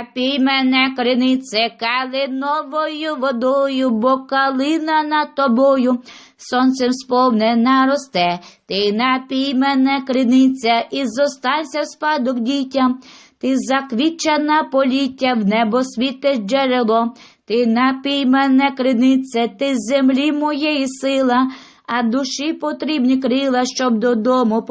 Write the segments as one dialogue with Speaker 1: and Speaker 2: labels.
Speaker 1: Напій мене кринице калиновою водою, бо калина над тобою, сонцем сповнена росте. Ти напій мене криниця, і зостанься в спадок дітям. Ти заквічена поліття, в небо світить джерело. Ти напій мене кринице, ти землі моєї сила, а душі потрібні крила, щоб додому.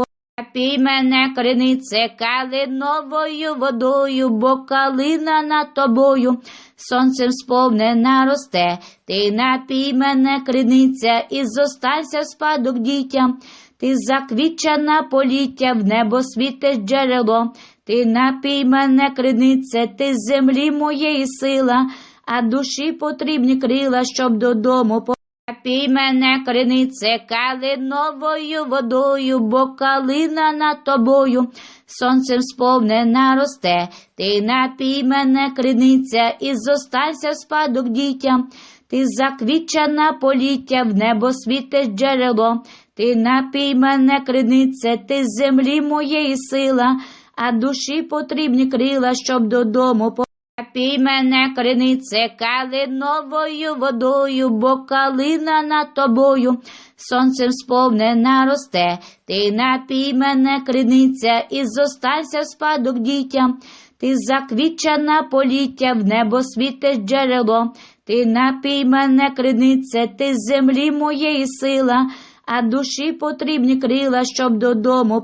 Speaker 1: Напій мене кринице калиновою водою, бо калина над тобою, сонцем сповнена росте. Ти напій мене криниця, і зостанься в спадок дітям. Ти заквічена поліття, в небо світить джерело. Ти напій мене кринице, ти землі моєї сила, а душі потрібні крила, щоб додому. Напій мене кринице калиновою водою, бо калина над тобою, сонцем сповнена росте. Ти напій мене криниця, і зостанься в спадок дітям. Ти заквічена поліття, в небо світить джерело. Ти напій мене кринице, ти землі моєї сила, а душі потрібні крила, щоб додому Напій мене кринице калиновою водою, бо калина над тобою, сонцем сповнена росте. Ти напій мене криниця, і зостанься в спадок дітям. Ти заквічена поліття, в небо світить джерело. Ти напій мене криниця, ти землі моєї сила, а душі потрібні крила, щоб додому.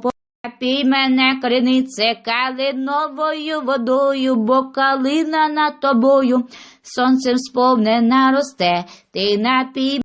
Speaker 1: Напій мене кринице калиновою водою, бо калина над тобою, сонцем сповнена росте. Ти напій